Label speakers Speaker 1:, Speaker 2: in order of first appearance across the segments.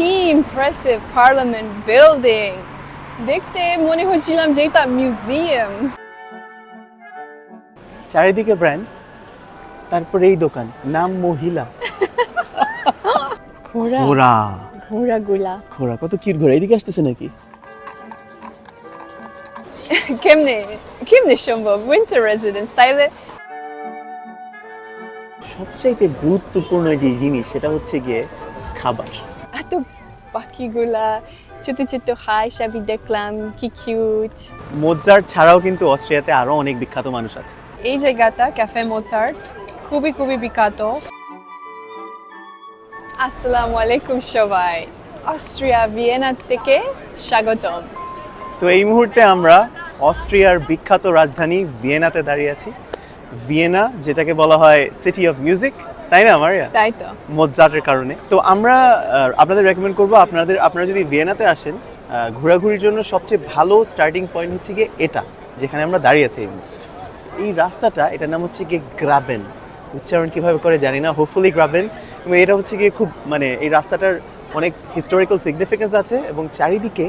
Speaker 1: কি impressive parliament building দেখতে মনে হচ্ছিলাম যে এটা মিউজিয়াম
Speaker 2: চারিদিকে ব্র্যান্ড তারপরে এই দোকান নাম মহিলা।
Speaker 1: ঘোড়া।
Speaker 2: ঘোড়া।
Speaker 1: ঘোড়া গুলা।
Speaker 2: ঘোড়া কত কিউট ঘোড়া এদিকে আসতেছে নাকি?
Speaker 1: কেমনে কেমনে সম্ভব? উইন্টার রেসিডেন্স তাইলে?
Speaker 2: সবচাইতে গুরুত্বপূর্ণ যে জিনিস সেটা হচ্ছে গিয়ে খাবার।
Speaker 1: এত পাখিগুলা ছোট ছোট হাই সাবি দেখলাম কি কিউট
Speaker 2: মোজার্ট ছাড়াও কিন্তু অস্ট্রিয়াতে আরও অনেক বিখ্যাত মানুষ আছে।
Speaker 1: এই জায়গাটা ক্যাফে মোচার্ট খুবই খুবই বিখ্যাত। আসসালামু আলাইকুম সবাই। অস্ট্রিয়া ভিয়েনা থেকে স্বাগতম।
Speaker 2: তো এই মুহূর্তে আমরা অস্ট্রিয়ার বিখ্যাত রাজধানী ভিয়েনাতে দাঁড়িয়ে আছি। ভিয়েনা যেটাকে বলা হয় সিটি অফ মিউজিক তাই না মারিয়া?
Speaker 1: তাই তো।
Speaker 2: মোজার্টের কারণে। তো আমরা আপনাদের রেকমেন্ড করব আপনাদের আপনারা যদি ভিয়েনাতে আসেন ঘোরাঘুরির জন্য সবচেয়ে ভালো স্টার্টিং পয়েন্ট হচ্ছে গিয়ে এটা যেখানে আমরা দাঁড়িয়ে আছি এই রাস্তাটা এটার নাম হচ্ছে গিয়ে গ্রাবেন উচ্চারণ কীভাবে করে জানি না হোপফুলি গ্রাবেন এবং এটা হচ্ছে গিয়ে খুব মানে এই রাস্তাটার অনেক হিস্টোরিক্যাল সিগনিফিকেন্স আছে এবং চারিদিকে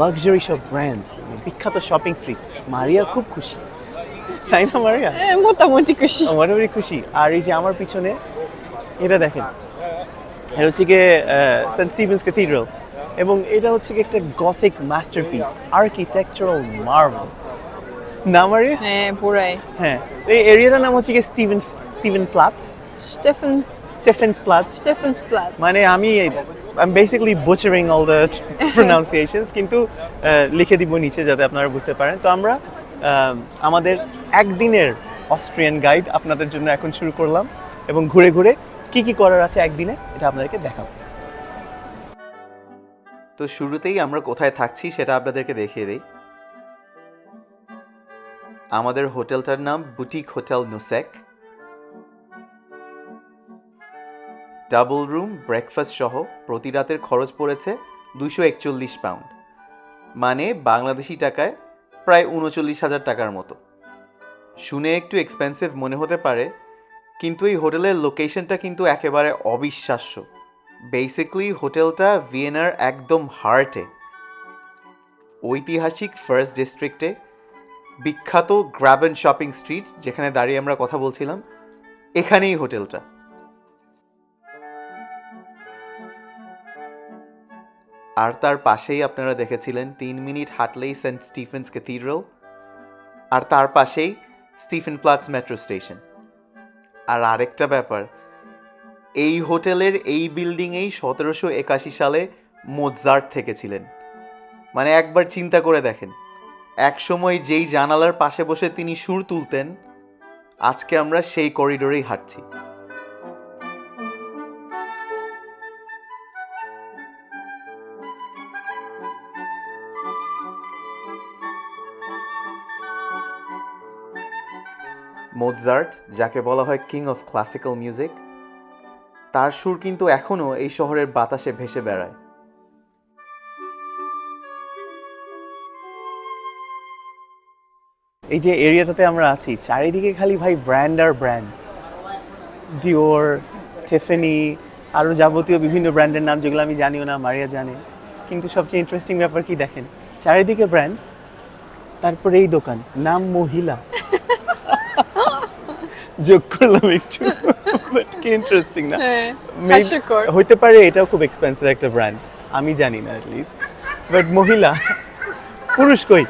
Speaker 2: লাক্সারি সব ব্র্যান্ডস বিখ্যাত শপিং স্ট্রিট মারিয়া খুব খুশি। তাই না মারিয়া?
Speaker 1: মোটামুটি খুশি।
Speaker 2: মোটামুটি খুশি। আর এই যে আমার পিছনে এটা দেখেন। এটা হচ্ছে গিয়ে সেন্ট স্টিভেন্স ক্যাথিড্রাল এবং এটা হচ্ছে গিয়ে একটা গথিক মাস্টারপিস আর্কিটেকচারাল মার্ভেল না মারিয়া?
Speaker 1: হ্যাঁ পুরাই।
Speaker 2: হ্যাঁ। এই এরিয়াটার নাম হচ্ছে গিয়ে Steven Steven Platz
Speaker 1: Stephens
Speaker 2: Stephens Platz
Speaker 1: Stephens Platz
Speaker 2: মানে আমি I basically butchering all the pronunciations কিন্তু লিখে দিব নিচে যাতে আপনারা বুঝতে পারেন। তো আমরা আমাদের একদিনের অস্ট্রিয়ান গাইড আপনাদের জন্য এখন শুরু করলাম এবং ঘুরে ঘুরে কি কি করার আছে একদিনে, এটা আপনাদেরকে দেখাবো।
Speaker 3: তো শুরুতেই আমরা কোথায় থাকছি সেটা আপনাদেরকে দেখিয়ে দিই। আমাদের হোটেলটার নাম boutique hotel Nossek. Double room, breakfast সহ প্রতি রাতের খরচ পড়েছে দুশো একচল্লিশ পাউন্ড। মানে বাংলাদেশি টাকায় প্রায় উনচল্লিশ হাজার টাকার মতো। শুনে একটু এক্সপেন্সিভ মনে হতে পারে, কিন্তু এই হোটেলের লোকেশনটা কিন্তু একেবারে অবিশ্বাস্য। বেসিকলি হোটেলটা ভিয়েনার একদম হার্টে ঐতিহাসিক ফার্স্ট ডিস্ট্রিক্টে বিখ্যাত গ্রাবেন শপিং স্ট্রিট যেখানে দাঁড়িয়ে আমরা কথা বলছিলাম, এখানেই হোটেলটা। আর তার পাশেই আপনারা দেখেছিলেন তিন মিনিট হাঁটলেই সেন্ট স্টিফেন্স ক্যাথিড্রাল, আর তার পাশেই স্টিফেন প্লাটস মেট্রো স্টেশন। আর আরেকটা ব্যাপার, এই হোটেলের এই বিল্ডিংয়েই সতেরোশো একাশি সালে মোজার্ট থেকেছিলেন। মানে একবার চিন্তা করে দেখেন এক সময় যেই জানালার পাশে বসে তিনি সুর তুলতেন, আজকে আমরা সেই করিডোরেই হাঁটছি। মোজার্ট যাকে বলা হয় কিং অফ ক্লাসিক্যাল মিউজিক তার সুর কিন্তু এখনও এই শহরের বাতাসে ভেসে বেড়ায়।
Speaker 2: এই যে এরিয়াটাতে আমরা আছি, চারিদিকে খালি ভাই ব্র্যান্ড আর ব্র্যান্ড। ডিওর টেফেনি আরও যাবতীয় বিভিন্ন ব্র্যান্ডের নাম যেগুলো আমি জানিও না, মারিয়া জানে। কিন্তু সবচেয়ে ইন্টারেস্টিং ব্যাপার কি দেখেন, চারিদিকে ব্র্যান্ড, তারপরে এই দোকান, নাম মহিলা। যোগ করলাম একটু বাট কি ইন্টারেস্টিং না।
Speaker 1: হ্যাঁ
Speaker 2: হইতে পারে এটাও খুব এক্সপেন্সিভ একটা ব্র্যান্ড আমি জানি না লিস্ট বাট মহিলা পুরুষ কই?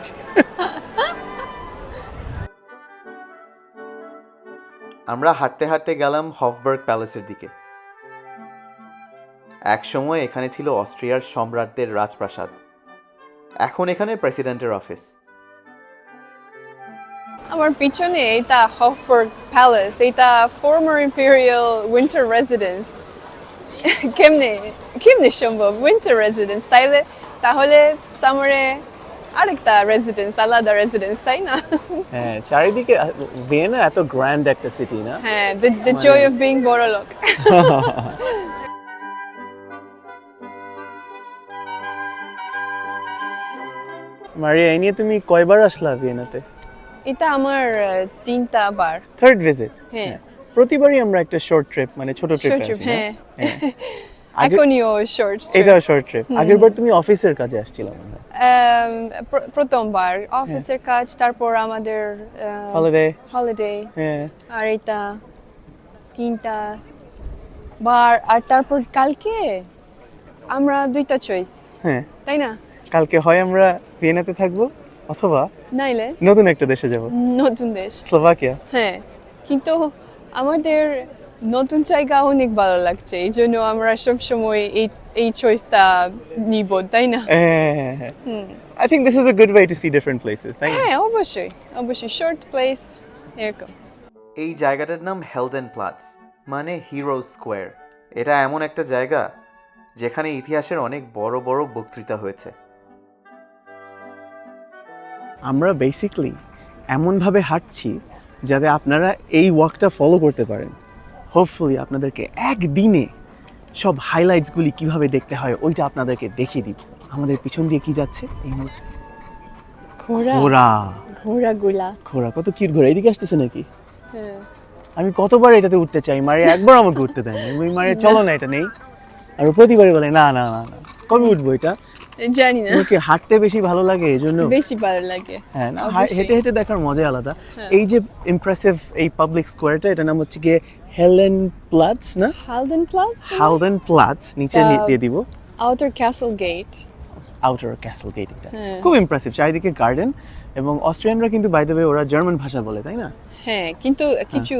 Speaker 3: আমরা হাঁটতে হাঁটতে গেলাম হফবার্গ প্যালেসের দিকে। এক সময় এখানে ছিল অস্ট্রিয়ার সম্রাটদের রাজপ্রাসাদ। এখন এখানে প্রেসিডেন্টের অফিস
Speaker 1: আমার পিছনে এটা হফবার্গ প্যালেস এটা ফর্মার ইম্পেরিয়াল উইন্টার রেসিডেন্স কেমনে কেমনে সম্ভব? উইন্টার রেসিডেন্স তাইলে তাহলে সামারে আরেকটা রেসিডেন্স আলাদা রেসিডেন্স তাই না?
Speaker 2: হ্যাঁ চারিদিকে ভিয়েনা এত গ্র্যান্ড একটা সিটি না?
Speaker 1: হ্যাঁ the the joy of being বড় লোক
Speaker 2: মারিয়া এই নিয়ে তুমি কয়বার আসলা ভিয়েনাতে
Speaker 1: এটা আমার তিনটা বার।
Speaker 2: থার্ড ভিজিট
Speaker 1: হ্যাঁ।
Speaker 2: প্রতিবারই আমরা একটা শর্ট ট্রিপ মানে ছোট ট্রিপ
Speaker 1: হ্যাঁ। এখনিও শর্ট
Speaker 2: এটা শর্ট ট্রিপ আগের বার তুমি অফিসের কাজে আসছিলাম মনে
Speaker 1: প্রথমবার অফিসের কাজ তারপর আমাদের
Speaker 2: হলিডে
Speaker 1: হলিডে
Speaker 2: হ্যাঁ।
Speaker 1: আর এটা তিনটা বার। আর তারপর কালকে আমরা দুইটা চয়েস
Speaker 2: হ্যাঁ।
Speaker 1: তাই না?
Speaker 2: কালকে হয় আমরা ভিয়েনাতে থাকব। অথবা
Speaker 1: নাইলে
Speaker 2: নতুন একটা দেশে যাব।
Speaker 1: নতুন দেশ।
Speaker 2: স্লোভাকিয়া।
Speaker 1: হ্যাঁ কিন্তু আমাদের নতুন জায়গা অনেক ভালো লাগছে এই জন্য আমরা সবসময় এই এই চয়েসটা নিব তাই না?
Speaker 2: হ্যাঁ
Speaker 1: হুম।
Speaker 2: I think this is a good way to see different places তাই না
Speaker 1: হ্যাঁ অবশ্যই অবশ্যই শর্ট প্লেস এরকম।
Speaker 3: এই জায়গাটার নাম হেলডেন প্লাটস মানে হিরো স্কোয়ার এটা এমন একটা জায়গা যেখানে ইতিহাসের অনেক বড় বড় বক্তৃতা হয়েছে।
Speaker 2: আমরা বেসিকলি এমনভাবে হাঁটছি যাতে আপনারা এই ওয়াকটা ফলো করতে পারেন। হোপফুলি আপনাদেরকে একদিনে সব হাইলাইটসগুলি কীভাবে দেখতে হয় ওইটা আপনাদেরকে দেখিয়ে দিব। আমাদের পিছন দিয়ে কি যাচ্ছে? এই মুহূর্তে।
Speaker 1: ঘোড়া।
Speaker 2: ঘোড়া।
Speaker 1: ঘোড়াগুলা।
Speaker 2: ঘোড়া কত কিউট ঘোড়া এদিকে আসতেছে নাকি?
Speaker 1: হ্যাঁ।
Speaker 2: আমি কতবার এটাতে উঠতে চাই? মারে একবার আমাকে উঠতে দেয় না ওই মারে চলো না এটা নেই। আর প্রতিবারই বলে না না না না। কবে উঠবো এটা?
Speaker 1: জানি না।
Speaker 2: তোমাকে হাঁটতে বেশি ভালো লাগে এই জন্য
Speaker 1: বেশি ভালো লাগে।
Speaker 2: হ্যাঁ না হেঁটে হেঁটে দেখার মজাই আলাদা।
Speaker 1: হ্যাঁ।
Speaker 2: এই যে ইমপ্রেসিভ এই পাবলিক স্কোয়ারটা এটা নাম হচ্ছে গিয়ে হেলেন প্লাটস না?
Speaker 1: প্লাস
Speaker 2: হালডেন প্লাটস নিচে দিয়ে দিব।
Speaker 1: Outer castle gate
Speaker 2: outer castle gate এটা।
Speaker 1: হ্যাঁ।
Speaker 2: খুব ইমপ্রেসিভ চারিদিকে গার্ডেন এবং অস্ট্রিয়ানরা কিন্তু বাই দ্য ওয়ে ওরা জার্মান ভাষা বলে তাই না?
Speaker 1: হ্যাঁ কিন্তু কিছু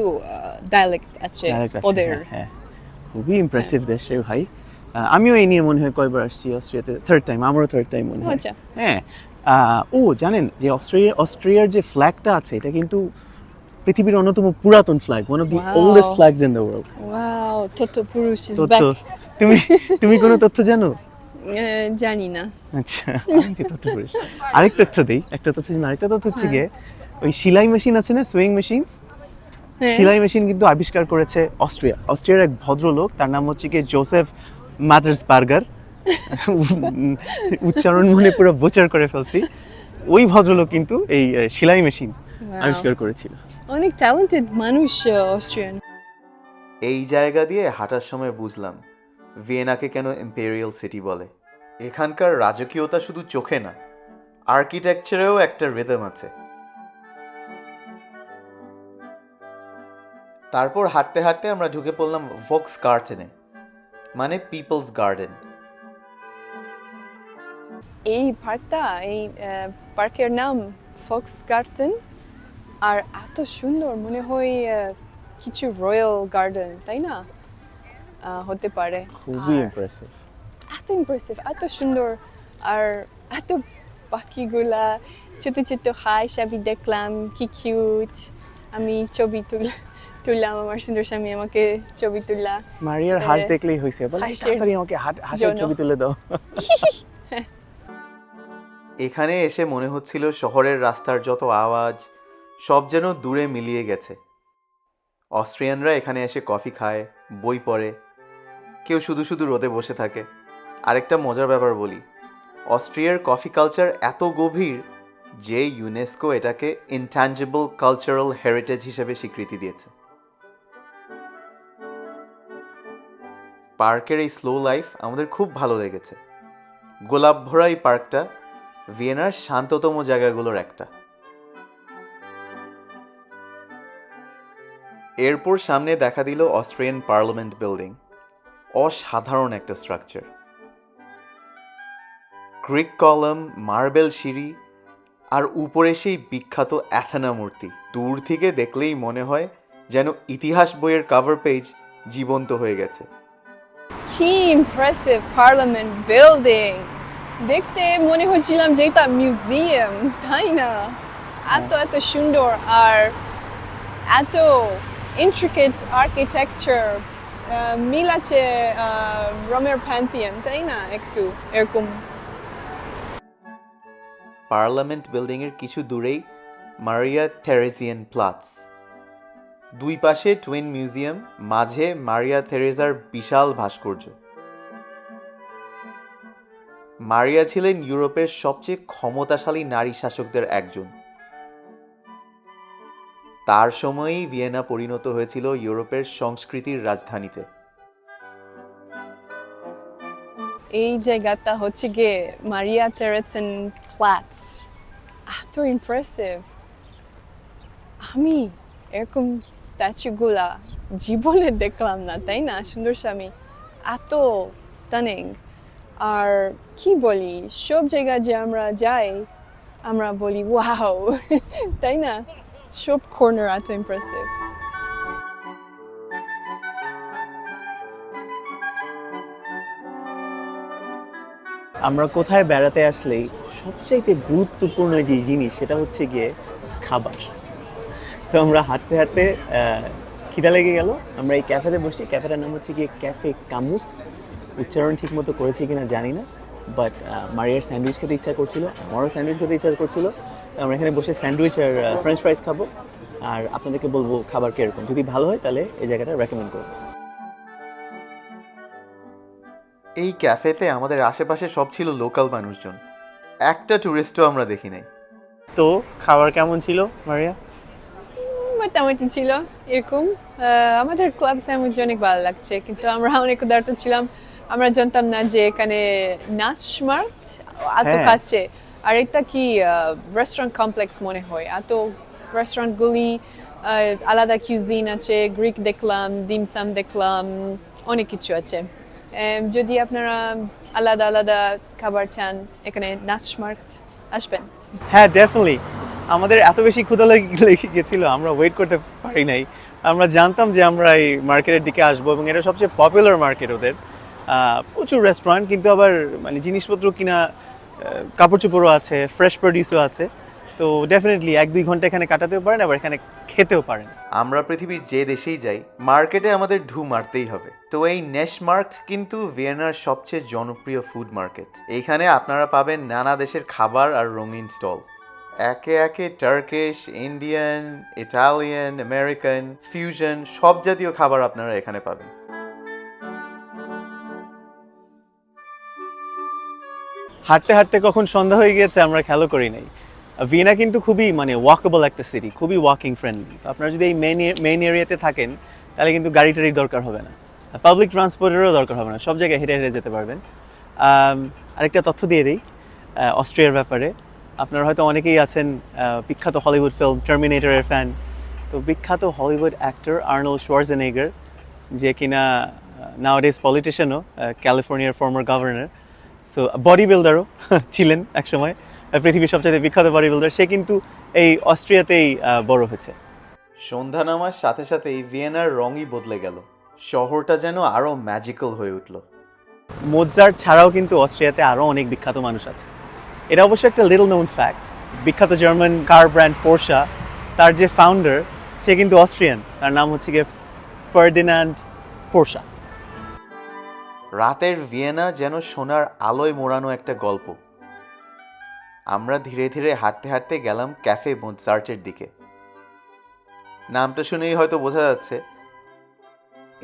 Speaker 1: ডায়ালেক্ট আছে ওদের।
Speaker 2: হ্যাঁ, হ্যাঁ। খুবই ইমপ্রেসিভ দেশ রে ভাই। আমিও এই নিয়ে মনে হয় কয়বার আসছি অস্ট্রিয়াতে থার্ড টাইম আমারও থার্ড টাইম মনে হয়।
Speaker 1: আচ্ছা।
Speaker 2: হ্যাঁ ও জানেন যে অস্ট্রেলিয়া অস্ট্রিয়ার যে ফ্ল্যাগটা আছে এটা কিন্তু পৃথিবীর অন্যতম পুরাতন flag one of the oldest flags in the world
Speaker 1: wow তত পুরুষ ইজ ব্যাক
Speaker 2: তুমি তুমি কোনো তথ্য জানো?
Speaker 1: জানি না।
Speaker 2: আচ্ছা তথ্য পড়িস আরেক তথ্য দেই একটা তথ্য জানি আরেকটা তথ্য হচ্ছে গিয়ে ওই সেলাই মেশিন আছে না সুইং মেশিনস
Speaker 1: হ্যাঁ।
Speaker 2: সেলাই মেশিন কিন্তু আবিষ্কার করেছে অস্ট্রিয়া। অস্ট্রিয়ার এক ভদ্রলোক তার নাম হচ্ছে কি জোসেফ মাদার্স বার্গার উচ্চারণ মনে পুরো বোচার করে ফেলছি। ওই ভদ্রলোক কিন্তু এই সেলাই মেশিন আবিষ্কার করেছিল।
Speaker 1: অনেক ট্যালেন্টেড মানুষ অস্ট্রিয়ান
Speaker 3: এই জায়গা দিয়ে হাঁটার সময় বুঝলাম ভিয়েনাকে কেন ইম্পেরিয়াল সিটি বলে। এখানকার রাজকীয়তা শুধু চোখে না আর্কিটেকচারেও একটা রিদম আছে। তারপর হাঁটতে হাঁটতে আমরা ঢুকে পড়লাম ভক্স গার্ডেনে মানে পিপলস গার্ডেন
Speaker 1: এই পার্কটা এই পার্কের নাম ফক্স গার্ডেন আর এত সুন্দর মনে হয় কিছু রয়্যাল গার্ডেন তাই না? আহ, হতে পারে।
Speaker 2: খুবই ইমপ্রেসিভ
Speaker 1: এত ইমপ্রেসিভ এত সুন্দর। আর এত পাখিগুলা ছোট ছোট হাঁস আমি দেখলাম কি কিউট আমি ছবি তুল তুললাম আমার সুন্দর স্বামী আমাকে ছবি তুললা।
Speaker 2: মারিয়ার হাঁস দেখলেই হয়েছে বলে তাড়াতাড়ি আমাকে হাঁসের। ছবি তুলে দাও।
Speaker 3: এখানে এসে মনে হচ্ছিল শহরের রাস্তার যত আওয়াজ সব যেন দূরে মিলিয়ে গেছে। অস্ট্রিয়ানরা এখানে এসে কফি খায় বই পড়ে কেউ শুধু শুধু রোদে বসে থাকে। আরেকটা মজার ব্যাপার বলি অস্ট্রিয়ার কফি কালচার এত গভীর যে ইউনেস্কো এটাকে ইনট্যাঞ্জেবল কালচারাল হেরিটেজ হিসেবে স্বীকৃতি দিয়েছে। পার্কের এই স্লো লাইফ আমাদের খুব ভালো লেগেছে। গোলাপ ভরা এই পার্কটা ভিয়েনার শান্ততম জায়গাগুলোর একটা। এরপর সামনে দেখা দিল অস্ট্রিয়ান পার্লামেন্ট বিল্ডিং। অসাধারণ একটা স্ট্রাকচার গ্রিক কলম, মার্বেল সিঁড়ি আর উপরে সেই বিখ্যাত অ্যাথেনা মূর্তি। দূর থেকে দেখলেই মনে হয় যেন ইতিহাস বইয়ের কাভার পেজ জীবন্ত হয়ে গেছে।
Speaker 1: কি ইমপ্রেসিভ পার্লামেন্ট বিল্ডিং দেখতে মনে হচ্ছিলাম যে এটা মিউজিয়াম তাই না? এত এত সুন্দর আর এত ইন্ট্রিকেট আর্কিটেকচার মিল আছে রোমের তাই না একটু এরকম?
Speaker 3: পার্লামেন্ট বিল্ডিংয়ের কিছু দূরেই মারিয়া থেরেজিয়ান প্লাটস দুই পাশে টুইন মিউজিয়াম মাঝে মারিয়া থেরেজার বিশাল ভাস্কর্য। মারিয়া ছিলেন ইউরোপের সবচেয়ে ক্ষমতাশালী নারী শাসকদের একজন। তার সময়েই ভিয়েনা পরিণত হয়েছিল ইউরোপের সংস্কৃতির রাজধানীতে।
Speaker 1: এই জায়গাটা হচ্ছে গিয়ে মারিয়া টেরেসেন প্ল্যাটস এত ইমপ্রেসিভ আমি এরকম স্ট্যাচুগুলা জীবনে দেখলাম না, তাই না? সুন্দর স্বামী। এত স্টানিং আর কি বলি, সব জায়গায় যে আমরা যাই, আমরা বলি ওয়াও তাই না? সব কর্নার এত ইমপ্রেসিভ
Speaker 2: আমরা কোথায় বেড়াতে আসলেই সবচাইতে গুরুত্বপূর্ণ যে জিনিস, সেটা হচ্ছে গিয়ে খাবার। তো আমরা হাঁটতে হাঁটতে খিদা লেগে গেল। আমরা এই ক্যাফেতে বসছি। ক্যাফেটার নাম হচ্ছে গিয়ে ক্যাফে কামুস। উচ্চারণ ঠিক মতো করেছি কিনা জানি না বাট মারিয়ার স্যান্ডউইচ খেতে ইচ্ছা করছিল আমারও স্যান্ডউইচ খেতে ইচ্ছা করছিল। আমরা এখানে বসে স্যান্ডউইচ আর ফ্রেঞ্চ ফ্রাইস খাব। আর আপনাদেরকে বলব খাবার কীরকম। যদি ভালো হয় তাহলে এই জায়গাটা রেকমেন্ড করব।
Speaker 3: এই ক্যাফেতে আমাদের আশেপাশে সব ছিল লোকাল মানুষজন। একটা ট্যুরিস্টও আমরা দেখি নাই।
Speaker 2: তো খাবার কেমন ছিল মারিয়া?
Speaker 1: মোটামুটি ছিল এরকম। আমাদের ক্লাব স্যান্ডউইচ অনেক ভালো লাগছে কিন্তু আমরা অনেক উদারত ছিলাম। আমরা জানতাম না যে এখানে নাচ মার্ট এত
Speaker 2: হ্যাঁ।
Speaker 1: কাছে আর এটা কি রেস্টুরেন্ট কমপ্লেক্স মনে হয়? এত রেস্টুরেন্টগুলি আলাদা কিউজিন আছে গ্রিক দেখলাম ডিমসাম দেখলাম অনেক কিছু আছে। যদি আপনারা আলাদা আলাদা খাবার চান এখানে নাচ মার্ট আসবেন।
Speaker 2: হ্যাঁ ডেফিনেটলি আমাদের এত বেশি ক্ষুধা লেগে গেছিল, আমরা ওয়েট করতে পারি নাই। আমরা জানতাম যে আমরা এই মার্কেটের দিকে আসব এবং এটা সবচেয়ে পপুলার মার্কেট ওদের। প্রচুর রেস্টুরেন্ট কিন্তু আবার মানে জিনিসপত্র কিনা কাপড় চোপড়ও আছে ফ্রেশ প্রডিউসও আছে। তো ডেফিনেটলি এক দুই ঘণ্টা এখানে কাটাতেও পারেন, আবার এখানে খেতেও পারেন।
Speaker 3: আমরা পৃথিবীর যে দেশেই যাই মার্কেটে আমাদের ঢু মারতেই হবে। তো এই নেশ মার্কট কিন্তু ভিয়েনার সবচেয়ে জনপ্রিয় ফুড মার্কেট এইখানে আপনারা পাবেন নানা দেশের খাবার আর রঙিন স্টল একে একে Turkish Indian Italian American fusion সব জাতীয় খাবার আপনারা এখানে পাবেন।
Speaker 2: হাঁটতে হাঁটতে কখন সন্ধ্যা হয়ে গিয়েছে আমরা খেয়ালও করি নাই। ভিয়েনা কিন্তু খুবই মানে ওয়াকেবল একটা সিটি খুবই ওয়াকিং ফ্রেন্ডলি আপনারা যদি এই মেইন মেইন এরিয়াতে থাকেন, তাহলে কিন্তু গাড়ি টাড়ির দরকার হবে না। পাবলিক ট্রান্সপোর্টেরও দরকার হবে না, সব জায়গায় হেঁটে হেঁটে যেতে পারবেন। আরেকটা তথ্য দিয়ে দিই অস্ট্রিয়ার ব্যাপারে। আপনারা হয়তো অনেকেই আছেন বিখ্যাত হলিউড ফিল্ম টার্মিনেটারের ফ্যান তো বিখ্যাত হলিউড অ্যাক্টর আর্নল শোয়ার্জেনেগার যে কিনা নাওডেজ পলিটিশিয়ানও ক্যালিফোর্নিয়ার ফর্মার গভর্নর সো বডি বিল্ডারও ছিলেন একসময় পৃথিবীর সবচেয়ে বিখ্যাত বডি বিল্ডার সে কিন্তু এই অস্ট্রিয়াতেই বড় হয়েছে।
Speaker 3: সন্ধ্যা নামার সাথে সাথে এই ভিয়েনার রঙই বদলে গেল। শহরটা যেন আরও ম্যাজিক্যাল হয়ে উঠল।
Speaker 2: মোজার্ট ছাড়াও কিন্তু অস্ট্রিয়াতে আরও অনেক বিখ্যাত মানুষ আছে। এটা অবশ্য একটা লিটল নোন ফ্যাক্ট বিখ্যাত জার্মান কার ব্র্যান্ড পোর্শা তার যে ফাউন্ডার সে কিন্তু অস্ট্রিয়ান তার নাম হচ্ছে গিয়ে ফার্ডিনান্ড পোর্শা
Speaker 3: রাতের ভিয়েনা যেন সোনার আলোয় মোড়ানো একটা গল্প। আমরা ধীরে ধীরে হাঁটতে হাঁটতে গেলাম ক্যাফে মোজার্টের দিকে। নামটা শুনেই হয়তো বোঝা যাচ্ছে,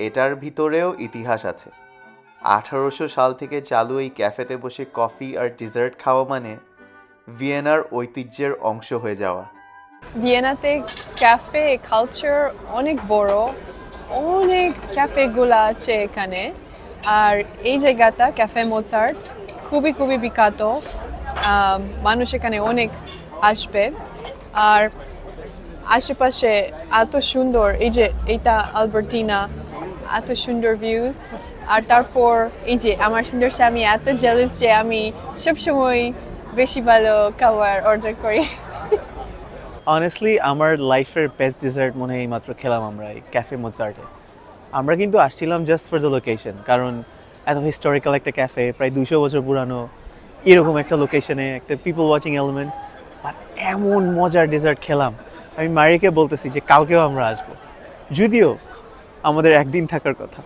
Speaker 3: এটার ভিতরেও ইতিহাস আছে। আঠারোশো সাল থেকে চালু এই ক্যাফেতে বসে কফি আর ডিজার্ট খাওয়া মানে ভিয়েনার ঐতিহ্যের অংশ হয়ে যাওয়া।
Speaker 1: ভিয়েনাতে ক্যাফে কালচার অনেক বড়, অনেক ক্যাফেগুলো আছে এখানে। আর এই জায়গাটা ক্যাফে মোচার্ট খুবই খুবই বিখ্যাত। মানুষ এখানে অনেক আসবে। আর আশেপাশে এত সুন্দর, এই যে এইটা আলবার্টিনা, এত সুন্দর ভিউজ আর তারপর এই যে আমার সুন্দর স্বামী, এত জেলিস যে আমি সবসময় বেশি ভালো খাবার অর্ডার করি।
Speaker 2: অনেস্টলি আমার লাইফের বেস্ট ডিজার্ট মনে হয় মাত্র খেলাম আমরা এই ক্যাফে মোজার্টে আমরা কিন্তু আসছিলাম জাস্ট ফর দ্য লোকেশন কারণ এত হিস্টোরিক্যাল একটা ক্যাফে প্রায় দুশো বছর পুরানো, এরকম একটা লোকেশনে একটা পিপল ওয়াচিং এলিমেন্ট আর এমন মজার ডেজার্ট খেলাম। আমি মারিকে বলতেছি যে, কালকেও আমরা আসব। যদিও আমাদের একদিন থাকার কথা।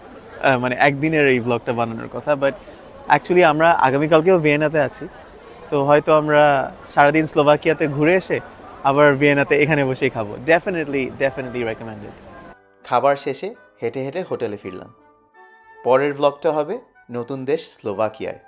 Speaker 2: মানে একদিনের এই ব্লগটা বানানোর কথা বাট অ্যাকচুয়ালি আমরা আগামীকালকেও ভিয়েনাতে আছি। তো হয়তো আমরা সারাদিন স্লোভাকিয়াতে ঘুরে এসে আবার ভিয়েনাতে এখানে বসেই খাব। ডেফিনেটলি ডেফিনেটলি রেকমেন্ডেড
Speaker 3: খাবার শেষে হেঁটে হেঁটে হোটেলে ফিরলাম। পরের ব্লগটা হবে নতুন দেশ স্লোভাকিয়ায়।